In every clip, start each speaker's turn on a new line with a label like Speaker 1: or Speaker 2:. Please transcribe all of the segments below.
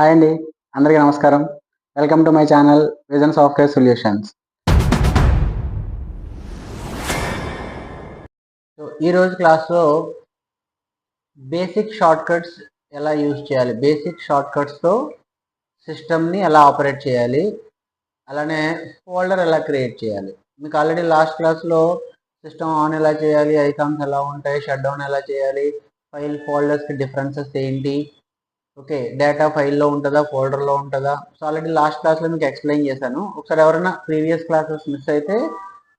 Speaker 1: Hi అండి అందరికీ నమస్కారం. Welcome to my channel Vision Software Solutions. So ఈరోజు క్లాస్లో బేసిక్ షార్ట్ కట్స్ ఎలా యూజ్ చేయాలి? బేసిక్ షార్ట్ కట్స్తో సిస్టమ్ని ఎలా ఆపరేట్ చేయాలి? అలానే ఫోల్డర్ ఎలా క్రియేట్ చేయాలి? మీకు ఆల్రెడీ లాస్ట్ క్లాస్లో సిస్టమ్ ఆన్ ఎలా చేయాలి? ఐకాన్స్ ఎలా ఉంటాయి? షట్ డౌన్ ఎలా చేయాలి? ఫైల్ ఫోల్డర్స్కి డిఫరెన్సెస్ ఏంటి? ఓకే డేటా ఫైల్లో ఉంటుందా ఫోల్డర్లో ఉంటుందా? సో ఆల్రెడీ లాస్ట్ క్లాస్లో మీకు ఎక్స్ప్లెయిన్ చేశాను. ఒకసారి ఎవరైనా ప్రీవియస్ క్లాసెస్ మిస్ అయితే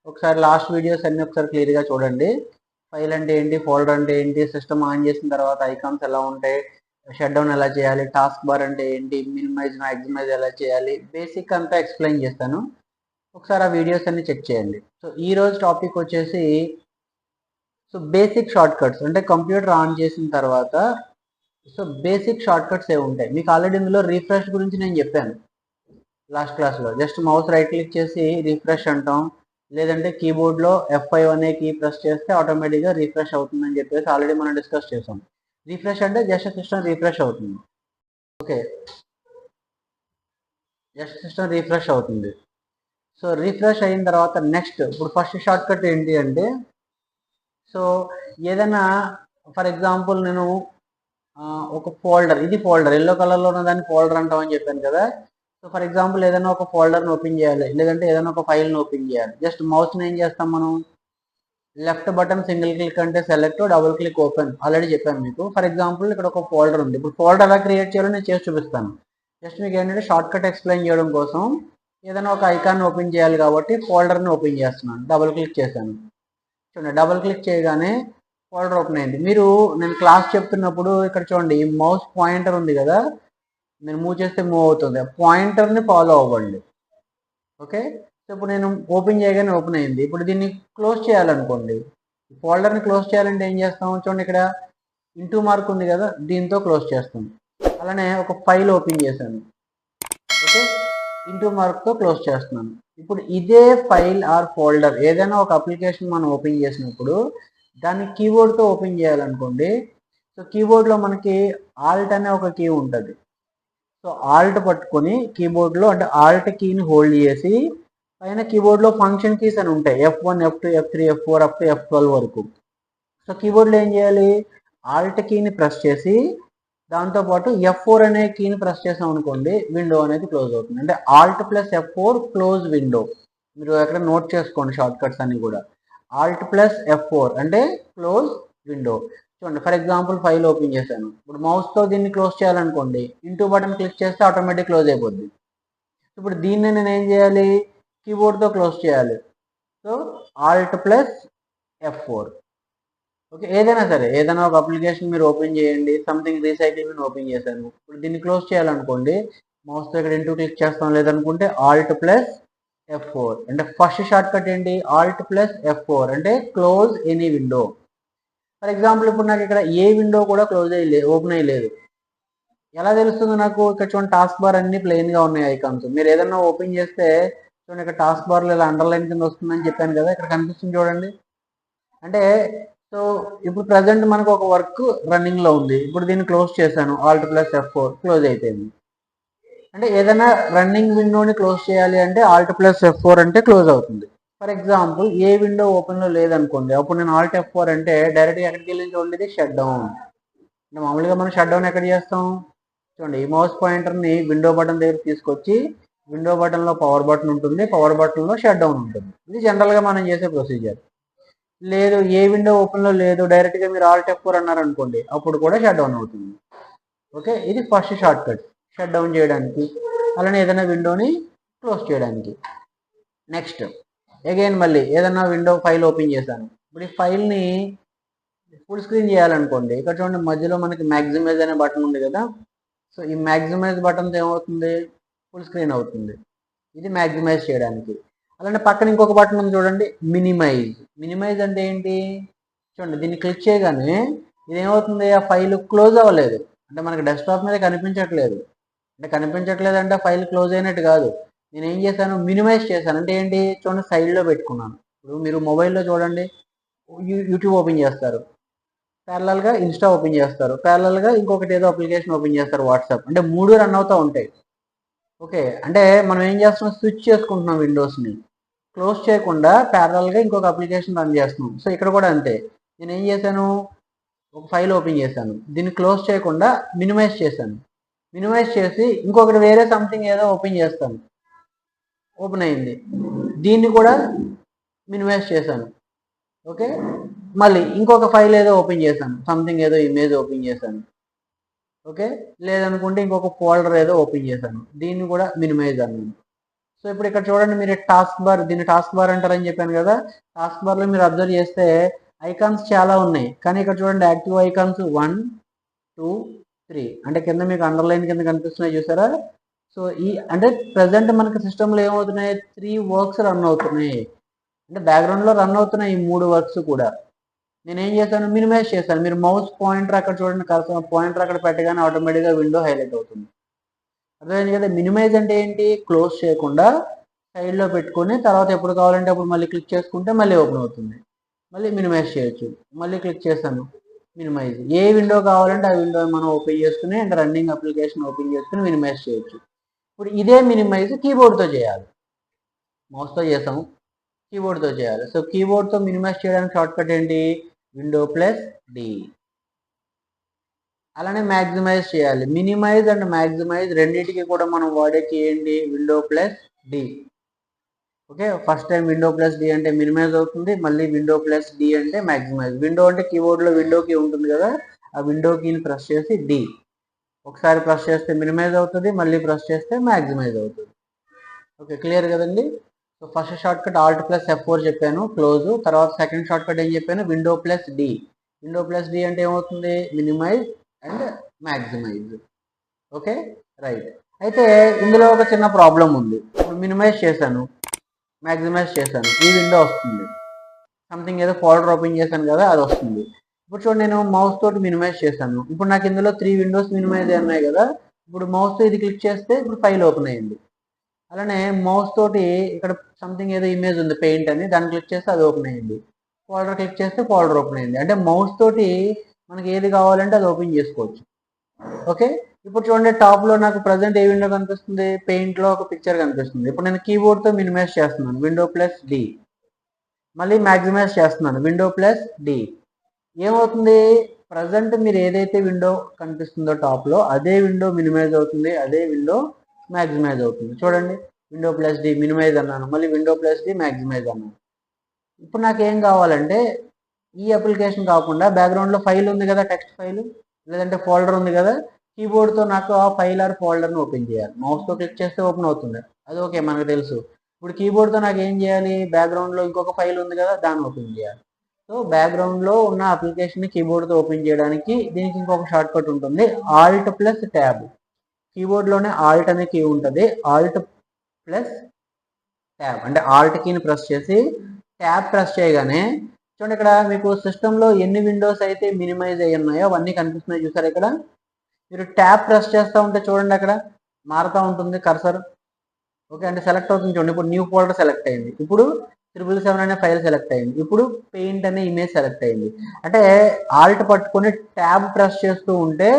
Speaker 1: ఒకసారి లాస్ట్ వీడియోస్ అన్నీ ఒకసారి క్లియర్గా చూడండి. ఫైల్ అంటే ఏంటి ఫోల్డర్ అంటే ఏంటి సిస్టమ్ ఆన్ చేసిన తర్వాత ఐకాన్స్ ఎలా ఉంటాయి షట్ డౌన్ ఎలా చేయాలి టాస్క్ బార్ అంటే ఏంటి మినిమైజ్ మ్యాక్సిమైజ్ ఎలా చేయాలి బేసిక్ అంతా ఎక్స్ప్లెయిన్ చేస్తాను. ఒకసారి ఆ వీడియోస్ అన్ని చెక్ చేయండి. సో ఈ రోజు టాపిక్ వచ్చేసి సో బేసిక్ షార్ట్ కట్స్ అంటే కంప్యూటర్ ఆన్ చేసిన తర్వాత సో బేసిక్ షార్ట్ కట్స్ ఏ ఉంటాయి. మీకు ఆల్రెడీ ఇందులో రీఫ్రెష్ గురించి నేను చెప్పాను. లాస్ట్ క్లాస్లో జస్ట్ మౌస్ రైట్ క్లిక్ చేసి రీఫ్రెష్ అంటాం. లేదంటే కీబోర్డ్లో ఎఫ్ ఫైవ్ అనే కీ ప్రెస్ చేస్తే ఆటోమేటిక్గా రీఫ్రెష్ అవుతుందని చెప్పేసి ఆల్రెడీ మనం డిస్కస్ చేసాం. రీఫ్రెష్ అంటే జస్ట్ సిస్టమ్ రీఫ్రెష్ అవుతుంది. ఓకే. జస్ట్ సిస్టమ్ రీఫ్రెష్ అవుతుంది. సో రీఫ్రెష్ అయిన తర్వాత నెక్స్ట్ ఇప్పుడు ఫస్ట్ షార్ట్ కట్ ఏంటి అంటే సో ఏదైనా ఫర్ ఎగ్జాంపుల్ నేను ఒక ఫోల్డర్ ఇది ఫోల్డర్ ఎల్లో కలర్లో ఉన్న దాన్ని ఫోల్డర్ అంటామని చెప్పాను కదా. సో ఫర్ ఎగ్జాంపుల్ ఏదైనా ఒక ఫోల్డర్ని ఓపెన్ చేయాలి. లేదంటే ఏదైనా ఒక ఫైల్ని ఓపెన్ చేయాలి. జస్ట్ మౌస్ని ఏం చేస్తాం మనం? లెఫ్ట్ బటన్ సింగిల్ క్లిక్ అంటే select double click open already చెప్పాను మీకు. ఫర్ ఎగ్జాంపుల్ ఇక్కడ ఒక ఫోల్డర్ ఉంది. ఇప్పుడు ఫోల్డర్ ఎలా క్రియేట్ చేయాలో నేను చేసి చూపిస్తాను. జస్ట్ మీకు ఏంటంటే షార్ట్ కట్ ఎక్స్ప్లెయిన్ చేయడం కోసం ఏదైనా ఒక ఐకాన్ ఓపెన్ చేయాలి కాబట్టి ఫోల్డర్ని ఓపెన్ చేస్తున్నాను. డబుల్ క్లిక్ చేశాను. చూడండి డబుల్ క్లిక్ చేయగానే ఫోల్డర్ ఓపెన్ అయింది. మీరు నేను క్లాస్ చెప్తున్నప్పుడు ఇక్కడ చూడండి ఈ మౌస్ పాయింటర్ ఉంది కదా నేను మూవ్ చేస్తే మూవ్ అవుతుంది. పాయింటర్ని ఫాలో అవ్వండి. ఓకే? సో ఇప్పుడు నేను ఓపెన్ చేయగానే ఓపెన్ అయింది. ఇప్పుడు దీన్ని క్లోజ్ చేయాలనుకోండి. ఫోల్డర్ని క్లోజ్ చేయాలంటే ఏం చేస్తాం? చూడండి ఇక్కడ ఇంటూ మార్క్ ఉంది కదా దీంతో క్లోజ్ చేస్తాం. అలానే ఒక ఫైల్ ఓపెన్ చేశాను. ఓకే? ఇంటూ మార్క్తో క్లోజ్ చేస్తున్నాను. ఇప్పుడు ఇదే ఫైల్ ఆర్ ఫోల్డర్ ఏదైనా ఒక అప్లికేషన్ మనం ఓపెన్ చేసినప్పుడు దాన్ని కీబోర్డ్తో ఓపెన్ చేయాలనుకోండి సో కీబోర్డ్లో మనకి ఆల్ట్ అనే ఒక కీ ఉంటుంది. సో ఆల్ట్ పట్టుకొని కీబోర్డ్లో అంటే ఆల్ట్ కీని హోల్డ్ చేసి పైన కీబోర్డ్లో ఫంక్షన్ కీస్ అని ఉంటాయి F one F two F three F four up to F twelve వరకు. సో కీబోర్డ్లో ఏం చేయాలి? ఆల్ట్ కీని ప్రెస్ చేసి దాంతోపాటు ఎఫ్ ఫోర్ అనే కీని ప్రెస్ చేసాం అనుకోండి విండో అనేది క్లోజ్ అవుతుంది. అంటే alt plus F four close window మీరు ఎక్కడ నోట్ చేసుకోండి షార్ట్ కట్స్ అన్ని కూడా. ఆల్ట్ ప్లస్ ఎఫ్ ఫోర్ అంటే క్లోజ్ విండో చూడండి ఫర్ ఎగ్జాంపుల్ ఫైల్ ఓపెన్ చేశాను. ఇప్పుడు మౌస్తో దీన్ని క్లోజ్ చేయాలనుకోండి ఇంటూ బటన్ క్లిక్ చేస్తే ఆటోమేటిక్ క్లోజ్ అయిపోద్ది. ఇప్పుడు దీన్ని నేను ఏం చేయాలి? కీబోర్డ్తో క్లోజ్ చేయాలి. So alt plus F four okay ఏదైనా సరే ఏదైనా ఒక అప్లికేషన్ మీరు ఓపెన్ చేయండి సంథింగ్ రీసైకిల్ నేను ఓపెన్ చేశాను. ఇప్పుడు దీన్ని క్లోజ్ చేయాలనుకోండి మౌస్తో ఇక్కడ ఇంటూ క్లిక్ చేస్తాం లేదనుకుంటే ఆల్ట్ ప్లస్ ఎఫ్ ఫోర్ అంటే ఫస్ట్ షార్ట్ కట్ ఏంటి? ఆల్ట్ ప్లస్ ఎఫ్ ఫోర్ అంటే close any window for example ఇప్పుడు నాకు ఇక్కడ ఏ విండో కూడా క్లోజ్ అయ్యలేదు ఓపెన్ అయ్యలేదు ఎలా తెలుస్తుంది నాకు? ఇక్కడ చూడండి టాస్క్ బార్ అన్ని ప్లెయిన్గా ఉన్నాయి ఐకాన్స్ మీరు ఏదైనా ఓపెన్ చేస్తే చూడండి ఇక్కడ టాస్క్ బార్లో ఇలా అండర్లైన్ కింద వస్తుందని చెప్పాను కదా ఇక్కడ కనిపిస్తుంది చూడండి. అంటే సో ఇప్పుడు ప్రజెంట్ మనకు ఒక వర్క్ రన్నింగ్లో ఉంది. ఇప్పుడు దీన్ని క్లోజ్ చేశాను. Alt plus F four close అయిపోయింది. అంటే ఏదైనా రన్నింగ్ విండోని క్లోజ్ చేయాలి అంటే ఆల్ట్ ప్లస్ ఎఫ్ ఫోర్ అంటే క్లోజ్ అవుతుంది. ఫర్ ఎగ్జాంపుల్ ఏ విండో ఓపెన్లో లేదనుకోండి అప్పుడు నేను ఆల్ట్ ఎఫ్ ఫోర్ అంటే డైరెక్ట్గా ఎక్కడికి వెళ్ళి చూడండి షట్ డౌన్ అంటే మామూలుగా మనం షట్ డౌన్ ఎక్కడ చేస్తాం? చూడండి ఈ మౌస్ పాయింటర్ని విండో బటన్ దగ్గర తీసుకొచ్చి విండో బటన్లో పవర్ బటన్ ఉంటుంది పవర్ బటన్లో షట్ డౌన్ ఉంటుంది. ఇది జనరల్గా మనం చేసే ప్రొసీజర్ లేదు ఏ విండో ఓపెన్లో లేదు డైరెక్ట్గా మీరు ఆల్ట్ ఎఫ్ ఫోర్ అన్నారు అనుకోండి అప్పుడు కూడా షట్ డౌన్ అవుతుంది. ఓకే ఇది first shortcut shut down చేయడానికి. అలానే ఏదైనా విండోని క్లోజ్ చేయడానికి. నెక్స్ట్ అగైన్ మళ్ళీ ఏదైనా విండో ఫైల్ ఓపెన్ చేశాను. ఇప్పుడు ఈ ఫైల్ని ఫుల్ స్క్రీన్ చేయాలనుకోండి ఇక్కడ చూడండి మధ్యలో మనకి మ్యాక్సిమైజ్ అనే బటన్ ఉంది కదా. సో ఈ మ్యాక్సిమైజ్ బటన్ ఏమవుతుంది? ఫుల్ స్క్రీన్ అవుతుంది. ఇది మ్యాక్సిమైజ్ చేయడానికి. అలానే పక్కన ఇంకొక బటన్ ఉంది చూడండి మినిమైజ్ మినిమైజ్ అంటే ఏంటి? చూడండి దీన్ని క్లిక్ చేయగానే ఇది ఏమవుతుంది? ఆ ఫైల్ క్లోజ్ అవ్వలేదు. అంటే మనకి డెస్క్టాప్ మీద కనిపించట్లేదు. అంటే కనిపించట్లేదు అంటే ఫైల్ క్లోజ్ అయినట్టు కాదు. నేను ఏం చేశాను? మినిమైజ్ చేశాను. అంటే ఏంటి? చూడండి సైడ్లో పెట్టుకున్నాను. ఇప్పుడు మీరు మొబైల్లో చూడండి యూ- యూట్యూబ్ ఓపెన్ చేస్తారు. ప్యారలల్గా ఇన్స్టా ఓపెన్ చేస్తారు. ప్యారలల్గా ఇంకొకటి ఏదో అప్లికేషన్ ఓపెన్ చేస్తారు వాట్సాప్. అంటే మూడు రన్ అవుతూ ఉంటాయి. ఓకే అంటే మనం ఏం చేస్తున్నాం? స్విచ్ చేసుకుంటున్నాం విండోస్ని. క్లోజ్ చేయకుండా ప్యారలల్గా ఇంకొక అప్లికేషన్ రన్ చేస్తున్నాం. సో ఇక్కడ కూడా అంతే. నేను ఏం చేశాను? ఒక ఫైల్ ఓపెన్ చేశాను. దీన్ని క్లోజ్ చేయకుండా మినిమైజ్ చేశాను. మినిమైజ్ చేసి ఇంకొకటి వేరే సంథింగ్ ఏదో ఓపెన్ చేస్తాను. ఓపెన్ అయింది. దీన్ని కూడా మినిమైజ్ చేశాను. ఓకే మళ్ళీ ఇంకొక ఫైల్ ఏదో ఓపెన్ చేశాను. సంథింగ్ ఏదో ఇమేజ్ ఓపెన్ చేశాను. ఓకే లేదనుకుంటే ఇంకొక ఫోల్డర్ ఏదో ఓపెన్ చేశాను. దీన్ని కూడా మినిమైజ్ అన్నాను. సో ఇప్పుడు ఇక్కడ చూడండి మీరు టాస్క్ బార్ దీన్ని టాస్క్ బార్ అంటారని చెప్పాను కదా. టాస్క్ బార్లో మీరు అబ్జర్వ్ చేస్తే ఐకాన్స్ చాలా ఉన్నాయి. కానీ ఇక్కడ చూడండి active icons one two three అంటే కింద మీకు అండర్లైన్ కింద కనిపిస్తున్నాయి చూసారా? సో ఈ అంటే ప్రజెంట్ మనకి సిస్టంలో ఏమవుతున్నాయి? త్రీ వర్క్స్ రన్ అవుతున్నాయి. అంటే బ్యాక్గ్రౌండ్లో రన్ అవుతున్నాయి ఈ మూడు వర్క్స్ కూడా. నేను ఏం చేశాను? మినిమైజ్ చేశాను. మీరు మౌస్ పాయింటర్ అక్కడ చూడండి. కలిసిన పాయింటర్ అక్కడ పెట్టగానే ఆటోమేటిక్గా విండో హైలైట్ అవుతుంది. అర్థమైంది కదా? మినిమైజ్ అంటే ఏంటి? క్లోజ్ చేయకుండా సైడ్లో పెట్టుకొని తర్వాత ఎప్పుడు కావాలంటే అప్పుడు మళ్ళీ క్లిక్ చేసుకుంటే మళ్ళీ ఓపెన్ అవుతుంది. మళ్ళీ మినిమైజ్ చేయొచ్చు. మళ్ళీ క్లిక్ చేశాను. మినిమైజ్. ఏ విండో కావాలంటే ఆ విండో మనం ఓపెన్ చేసుకుని అండ్ రన్నింగ్ అప్లికేషన్ ఓపెన్ చేసుకుని మినిమైజ్ చేయొచ్చు. ఇప్పుడు ఇదే మినిమైజ్ కీబోర్డ్తో చేయాలి. మౌస్తో చేసాము కీబోర్డ్తో చేయాలి. సో కీబోర్డ్తో మినిమైజ్ చేయడానికి షార్ట్ కట్ ఏంటి? Window plus D. అలానే మ్యాక్సిమైజ్ చేయాలి. మినిమైజ్ అండ్ మ్యాక్సిమైజ్ రెండింటికి కూడా మనం వాడే కీ ఏంటి? Window plus D. Okay first time window plus D అంటే మినిమైజ్ అవుతుంది మళ్ళీ విండో ప్లస్ డి అంటే మ్యాక్సిమైజ్ విండో అంటే కీబోర్డ్లో విండో కీ ఉంటుంది కదా ఆ విండో కీని ప్రెస్ చేసి డి ఒకసారి ప్రెస్ చేస్తే మినిమైజ్ అవుతుంది మళ్ళీ ప్రెస్ చేస్తే మ్యాక్సిమైజ్ అవుతుంది. ఓకే క్లియర్ కదండి? So first shortcut alt plus F four చెప్పాను క్లోజ్ తర్వాత సెకండ్ షార్ట్ కట్ ఏం చెప్పాను? Window plus D window plus D అంటే ఏమవుతుంది? Minimise and maximise okay right అయితే ఇందులో ఒక చిన్న ప్రాబ్లం ఉంది. ఇప్పుడు మినిమైజ్ చేశాను. మ్యాక్సిమైజ్ చేశాను. ఈ విండో వస్తుంది. సంథింగ్ ఏదో ఫోల్డర్ ఓపెన్ చేశాను కదా అది వస్తుంది. ఇప్పుడు చూడండి నేను మౌస్ తోటి మినిమైజ్ చేశాను. ఇప్పుడు నాకు ఇందులో త్రీ విండోస్ మినిమైజ్ ఉన్నాయి కదా ఇప్పుడు మౌస్తో ఇది క్లిక్ చేస్తే ఇప్పుడు ఫైల్ ఓపెన్ అయ్యింది. అలానే మౌస్ తోటి ఇక్కడ సంథింగ్ ఏదో ఇమేజ్ ఉంది పెయింట్ అని దాన్ని క్లిక్ చేస్తే అది ఓపెన్ అయ్యింది. ఫోల్డర్ క్లిక్ చేస్తే ఫోల్డర్ ఓపెన్ అయింది అంటే మౌస్ తోటి మనకి ఏది కావాలంటే అది ఓపెన్ చేసుకోవచ్చు. ఓకే ఇప్పుడు చూడండి టాప్లో నాకు ప్రజెంట్ ఏ విండో కనిపిస్తుంది? పెయింట్లో ఒక పిక్చర్ కనిపిస్తుంది. ఇప్పుడు నేను కీబోర్డ్తో మినిమైజ్ చేస్తున్నాను. విండో ప్లస్ డి మళ్ళీ మ్యాక్సిమైజ్ చేస్తున్నాను. విండో ప్లస్ డి ఏమవుతుంది? ప్రజెంట్ మీరు ఏదైతే విండో కనిపిస్తుందో టాప్లో అదే విండో మినిమైజ్ అవుతుంది అదే విండో మ్యాక్సిమైజ్ అవుతుంది. చూడండి విండో ప్లస్ డి మినిమైజ్ అన్నాను. మళ్ళీ విండో ప్లస్ డి మ్యాక్సిమైజ్ అన్నాను. ఇప్పుడు నాకు ఏం కావాలంటే ఈ అప్లికేషన్ కాకుండా బ్యాక్గ్రౌండ్లో ఫైల్ ఉంది కదా టెక్స్ట్ ఫైల్ లేదంటే ఫోల్డర్ ఉంది కదా కీబోర్డ్తో నాకు ఆ ఫైల్ ఆర్ ఫోల్డర్ని ఓపెన్ చేయాలి. మౌస్తో క్లిక్ చేస్తే ఓపెన్ అవుతుంది. అది ఓకే మనకు తెలుసు. ఇప్పుడు కీబోర్డ్తో నాకు ఏం చేయాలి? బ్యాక్గ్రౌండ్లో ఇంకొక ఫైల్ ఉంది కదా దాన్ని ఓపెన్ చేయాలి. సో బ్యాక్గ్రౌండ్లో ఉన్న అప్లికేషన్ని కీబోర్డ్తో ఓపెన్ చేయడానికి దీనికి ఇంకొక షార్ట్ కట్ ఉంటుంది. Alt plus tab. కీబోర్డ్లోనే ఆల్ట్ అనే కీ ఉంటుంది. Alt plus tab. అంటే ఆల్ట్ కీని ప్రెస్ చేసి ట్యాబ్ ప్రెస్ చేయగానే చూడండి ఇక్కడ మీకు సిస్టంలో ఎన్ని విండోస్ అయితే మినిమైజ్ అయ్యి ఉన్నాయో అవన్నీ కనిపిస్తున్నాయి చూసారు ఇక్కడ? మీరు ట్యాబ్ ప్రెస్ చేస్తూ ఉంటే చూడండి అక్కడ మారుతూ ఉంటుంది కర్సర్. ఓకే అంటే సెలెక్ట్ అవుతుంది చూడండి. ఇప్పుడు న్యూ ఫోల్డర్ సెలెక్ట్ అయింది. ఇప్పుడు త్రిబుల్ సెవెన్ అనే ఫైల్ సెలెక్ట్ అయింది. ఇప్పుడు పెయింట్ అనే ఇమేజ్ సెలెక్ట్ అయింది. అంటే ఆల్ట్ పట్టుకొని ట్యాబ్ ప్రెస్ చేస్తూ ఉంటే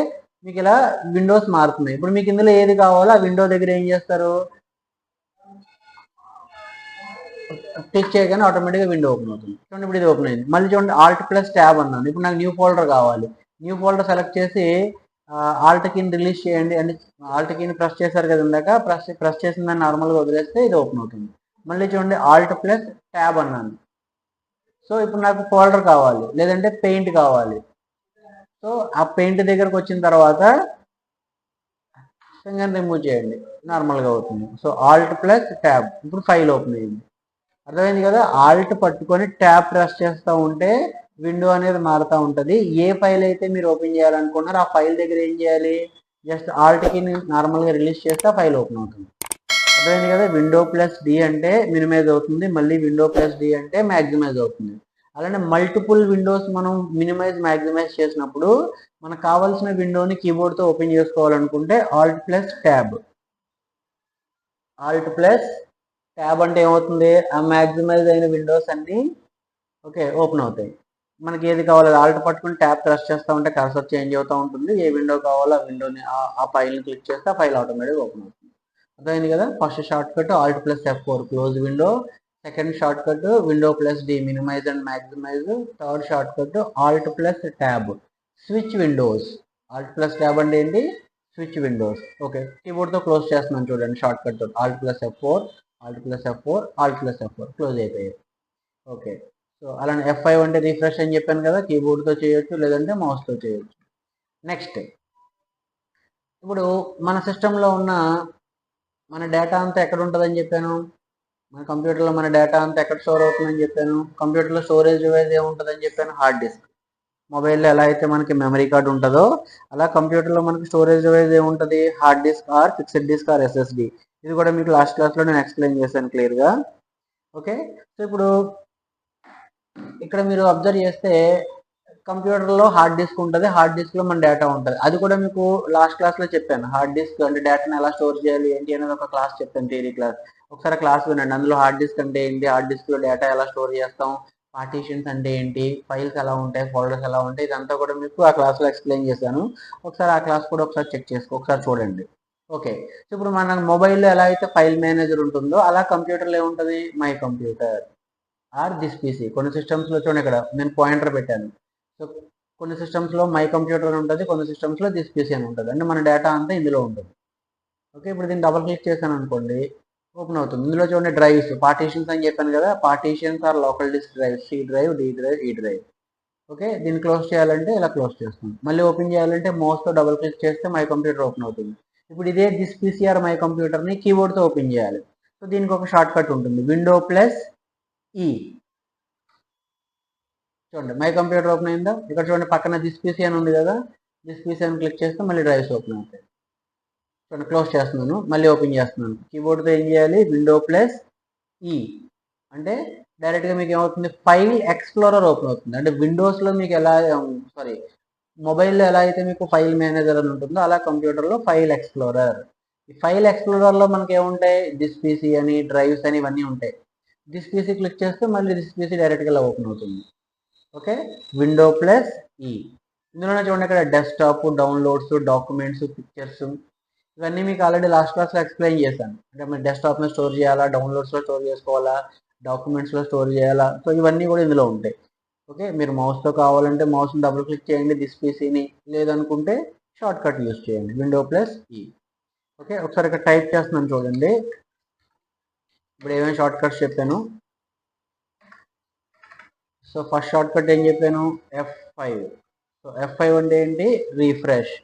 Speaker 1: మీకు ఇలా విండోస్ మారుతున్నాయి. ఇప్పుడు మీకు ఇందులో ఏది కావాలో ఆ విండో దగ్గర ఏం చేస్తారు? క్లిక్ చేయగానే ఆటోమేటిక్గా విండో ఓపెన్ అవుతుంది. చూడండి ఇప్పుడు ఇది ఓపెన్ అయింది. మళ్ళీ చూడండి ఆల్ట్ ప్లస్ ట్యాబ్ అన్నాను. ఇప్పుడు నాకు న్యూ ఫోల్డర్ కావాలి. న్యూ ఫోల్డర్ సెలెక్ట్ చేసి ఆల్ట్ కీని రిలీజ్ చేయండి అని ఆల్ట్ కీని ప్రెస్ చేశారు కదా ఇందాక ప్రెస్ ప్రెస్ చేసిన దాన్ని నార్మల్గా వదిలేస్తే ఇది ఓపెన్ అవుతుంది. మళ్ళీ చూడండి ఆల్ట్ ప్లస్ ట్యాబ్ అన్నాను. సో ఇప్పుడు నాకు ఫోల్డర్ కావాలి లేదంటే పెయింట్ కావాలి. సో ఆ పెయింట్ దగ్గరకు వచ్చిన తర్వాత ఫింగర్ రిమూవ్ చేయండి నార్మల్గా అవుతుంది. సో ఆల్ట్ ప్లస్ ట్యాబ్ ఇప్పుడు ఫైల్ ఓపెన్ అయింది. అర్థమైంది కదా? ఆల్ట్ పట్టుకొని ట్యాబ్ ప్రెస్ చేస్తూ ఉంటే విండో అనేది మారుతూ ఉంటుంది. ఏ ఫైల్ అయితే మీరు ఓపెన్ చేయాలనుకున్నారో ఆ ఫైల్ దగ్గర ఏం చేయాలి? జస్ట్ ఆల్ట్కి నార్మల్గా రిలీజ్ చేస్తే ఆ ఫైల్ ఓపెన్ అవుతుంది. అర్థమైంది కదా? విండో ప్లస్ డి అంటే మినిమైజ్ అవుతుంది మళ్ళీ విండో ప్లస్ డి అంటే మ్యాక్సిమైజ్ అవుతుంది. అలానే మల్టిపుల్ విండోస్ మనం మినిమైజ్ మ్యాక్సిమైజ్ చేసినప్పుడు మనకు కావాల్సిన విండోని కీబోర్డ్తో ఓపెన్ చేసుకోవాలనుకుంటే alt plus tab. Alt plus tab అంటే ఏమవుతుంది? ఆ మ్యాక్సిమైజ్ అయిన విండోస్ అన్నీ ఓకే ఓపెన్ అవుతాయి. మనకి ఏది కావాలో ఆల్ట్ పట్టుకుని ట్యాప్ ప్రెస్ చేస్తూ ఉంటే కర్సర్ చేంజ్ అవుతూ ఉంటుంది. ఏ విండో కావాలో ఆ విండోని ఆ ఫైల్ని క్లిక్ చేస్తే ఆ ఫైల్ ఆటోమేటిక్గా ఓపెన్ అవుతుంది. అర్థమైంది కదా? First shortcut alt plus F four close window second shortcut window plus D minimise and maximise third shortcut alt plus tab switch windows alt plus tab అంటే ఏంటి? స్విచ్ విండోస్ ఓకే కీబోర్డ్తో close చేస్తున్నాను చూడండి shortcut alt plus F four alt plus F four alt plus F four close అయిపోయాయి. Okay so అలానే F five అంటే refresh అని చెప్పాను కదా కీబోర్డ్తో చేయొచ్చు లేదంటే మౌస్తో చేయొచ్చు. నెక్స్ట్ ఇప్పుడు మన సిస్టంలో ఉన్న మన డేటా అంతా ఎక్కడ ఉంటుందని చెప్పాను? మన కంప్యూటర్లో మన డేటా అంతా ఎక్కడ స్టోర్ అవుతుందని చెప్పాను? కంప్యూటర్లో స్టోరేజ్ డివైస్ ఏముంటుందని చెప్పాను? హార్డ్ డిస్క్ మొబైల్లో ఎలా అయితే మనకి మెమరీ కార్డ్ ఉంటుందో అలా కంప్యూటర్లో మనకి స్టోరేజ్ డివైస్ ఏముంటుంది? Hard disk or fixed disk or SSD ఇది కూడా మీకు లాస్ట్ క్లాస్లో నేను ఎక్స్ప్లెయిన్ చేశాను క్లియర్గా ఓకే సో ఇప్పుడు ఇక్కడ మీరు అబ్జర్వ్ చేస్తే కంప్యూటర్లో హార్డ్ డిస్క్ ఉంటుంది హార్డ్ డిస్క్లో మన డేటా ఉంటుంది. అది కూడా మీకు లాస్ట్ క్లాస్లో చెప్పాను. హార్డ్ డిస్క్ అంటే డేటాను ఎలా స్టోర్ చేయాలి ఏంటి అనేది ఒక క్లాస్ చెప్పాను థియరీ క్లాస్ ఒకసారి క్లాస్ వినండి. అందులో హార్డ్ డిస్క్ అంటే ఏంటి? హార్డ్ డిస్క్లో డేటా ఎలా స్టోర్ చేస్తాం? పార్టీషన్స్ అంటే ఏంటి? ఫైల్స్ ఎలా ఉంటాయి? ఫోల్డర్స్ ఎలా ఉంటాయి? ఇదంతా కూడా మీకు ఆ క్లాస్లో ఎక్స్ప్లెయిన్ చేశాను. ఒకసారి ఆ క్లాస్ కూడా ఒకసారి చెక్ చేసుకో ఒకసారి చూడండి. ఓకే సో ఇప్పుడు మన మొబైల్లో ఎలా అయితే ఫైల్ మేనేజర్ ఉంటుందో అలా కంప్యూటర్లో ఏముంటుంది? My computer or this PC కొన్ని సిస్టమ్స్లో చూడండి ఇక్కడ నేను పాయింటర్ పెట్టాను. సో కొన్ని సిస్టమ్స్లో మై కంప్యూటర్ అని ఉంటుంది కొన్ని సిస్టమ్స్లో దిస్ పీసీ అని ఉంటుంది. అంటే మన డేటా అంతా ఇందులో ఉంటుంది. ఓకే ఇప్పుడు దీన్ని డబల్ క్లిక్ చేశాను అనుకోండి ఓపెన్ అవుతుంది. ఇందులో చూడండి డ్రైవ్స్ పార్టీషన్స్ అని చెప్పాను కదా partitions are local disk drive C drive D drive E drive okay దీన్ని క్లోజ్ చేయాలంటే ఇలా క్లోజ్ చేస్తుంది మళ్ళీ ఓపెన్ చేయాలంటే మౌస్తో డబుల్ క్లిక్ చేస్తే మై కంప్యూటర్ ఓపెన్ అవుతుంది. ఇప్పుడు ఇదే దిస్ పీసీఆర్ మై కంప్యూటర్ని కీబోర్డ్తో ఓపెన్ చేయాలి. సో దీనికి ఒక షార్ట్ కట్ ఉంటుంది. విండో ప్లస్ ఈ చూడండి మై కంప్యూటర్ ఓపెన్ అయిందా? ఇక్కడ చూడండి పక్కన దిస్ పీసీ అని ఉంది కదా. దిస్ పీసీ అని క్లిక్ చేస్తే మళ్ళీ డ్రైవ్స్ ఓపెన్ అవుతాయి. చూడండి క్లోజ్ చేస్తున్నాను మళ్ళీ ఓపెన్ చేస్తున్నాను. కీబోర్డ్తో ఏం చేయాలి? విండో ప్లస్ ఈ అంటే డైరెక్ట్గా మీకు ఏమవుతుంది? ఫైల్ ఎక్స్ప్లోరర్ ఓపెన్ అవుతుంది. అంటే విండోస్లో మీకు ఎలా um, సారీ మొబైల్లో ఎలా అయితే మీకు ఫైల్ మేనేజర్ అని ఉంటుందో అలా కంప్యూటర్లో ఫైల్ ఎక్స్ప్లోరర్ ఈ ఫైల్ ఎక్స్ప్లోరర్లో మనకి ఏముంటాయి? దిస్ పీసీ అని డ్రైవ్స్ అని ఇవన్నీ ఉంటాయి. దిస్ పీసీ క్లిక్ చేస్తే మళ్ళీ దిస్ పీసీ డైరెక్ట్గా ఇలా ఓపెన్ అవుతుంది. ఓకే విండో ప్లస్ ఈ ఇందులోనే చూడండి ఇక్కడ డెస్క్టాప్ డౌన్లోడ్స్ డాక్యుమెంట్స్ పిక్చర్స్ ఇవన్నీ మీకు ఆల్రెడీ లాస్ట్ క్లాస్లో ఎక్స్ప్లెయిన్ చేశాను. అంటే మీరు డెస్క్టాప్లో స్టోర్ చేయాలా డౌన్లోడ్స్లో స్టోర్ చేసుకోవాలా డాక్యుమెంట్స్లో స్టోర్ చేయాలా? సో ఇవన్నీ కూడా ఇందులో ఉంటాయి. ఓకే మీరు మౌస్తో కావాలంటే మౌస్ని డబుల్ క్లిక్ చేయండి దిస్ పీసీని లేదనుకుంటే షార్ట్ కట్ యూస్ చేయండి. విండో ప్లస్ ఈ ఓకే ఒకసారి ఇక్కడ టైప్ చేస్తున్నాను చూడండి. ఇప్పుడు ఏమేమి షార్ట్ కట్స్ చెప్పాను. సో ఫస్ట్ షార్ట్ కట్ ఏం చెప్పాను? F five so F five అంటే ఏంటి? Refresh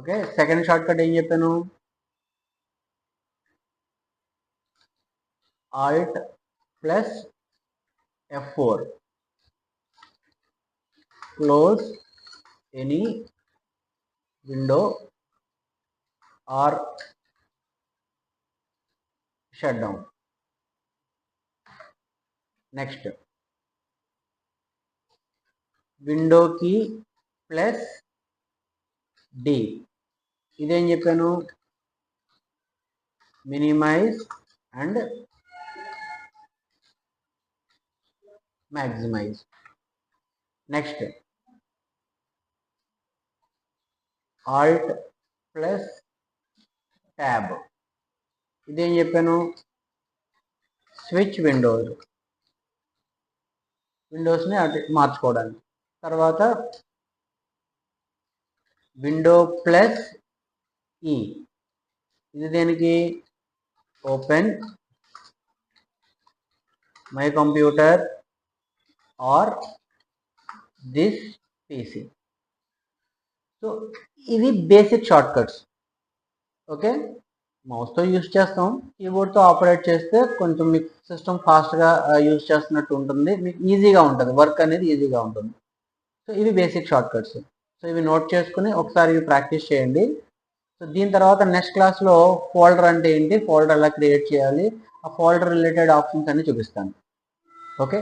Speaker 1: okay second shortcut ఏం చెప్పాను? Alt plus F four close any window or shut down next విండోకి plus D ఇదేం చెప్పాను? Minimise and maximise next alt plus tab ఇదేం చెప్పాను? స్విచ్ విండోస్ విండోస్ని అటు మార్చుకోవడానికి. తర్వాత విండో ప్లస్ ఈ ఇది దేనికి? Open my computer or this PC so ఇవి బేసిక్ షార్ట్ కట్స్ ఓకే? మౌస్తో యూస్ చేస్తాం. కీబోర్డ్తో ఆపరేట్ చేస్తే కొంచెం మీకు సిస్టమ్ ఫాస్ట్గా యూస్ చేస్తున్నట్టు ఉంటుంది. మీకు ఈజీగా ఉంటుంది. వర్క్ అనేది ఈజీగా ఉంటుంది. సో ఇవి బేసిక్ షార్ట్ కట్స్ సో ఇవి నోట్ చేసుకుని ఒకసారి ఇవి ప్రాక్టీస్ చేయండి. సో దీని తర్వాత నెక్స్ట్ క్లాస్లో ఫోల్డర్ అంటే ఏంటి? ఫోల్డర్ ఎలా క్రియేట్ చేయాలి? ఆ ఫోల్డర్ రిలేటెడ్ ఆప్షన్స్ అన్ని చూపిస్తాను. ఓకే?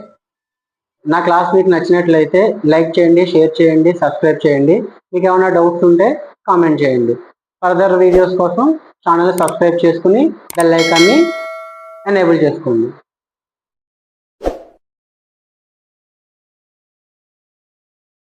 Speaker 1: నా క్లాస్ మీకు నచ్చినట్లయితే లైక్ చేయండి షేర్ చేయండి సబ్స్క్రైబ్ చేయండి. మీకు ఏమైనా డౌట్స్ ఉంటే కామెంట్ చేయండి. ఫర్దర్ వీడియోస్ కోసం ఛానల్ సబ్స్క్రైబ్ చేసుకుని బెల్ ఐకాన్ని ఎనేబుల్ చేసుకోండి.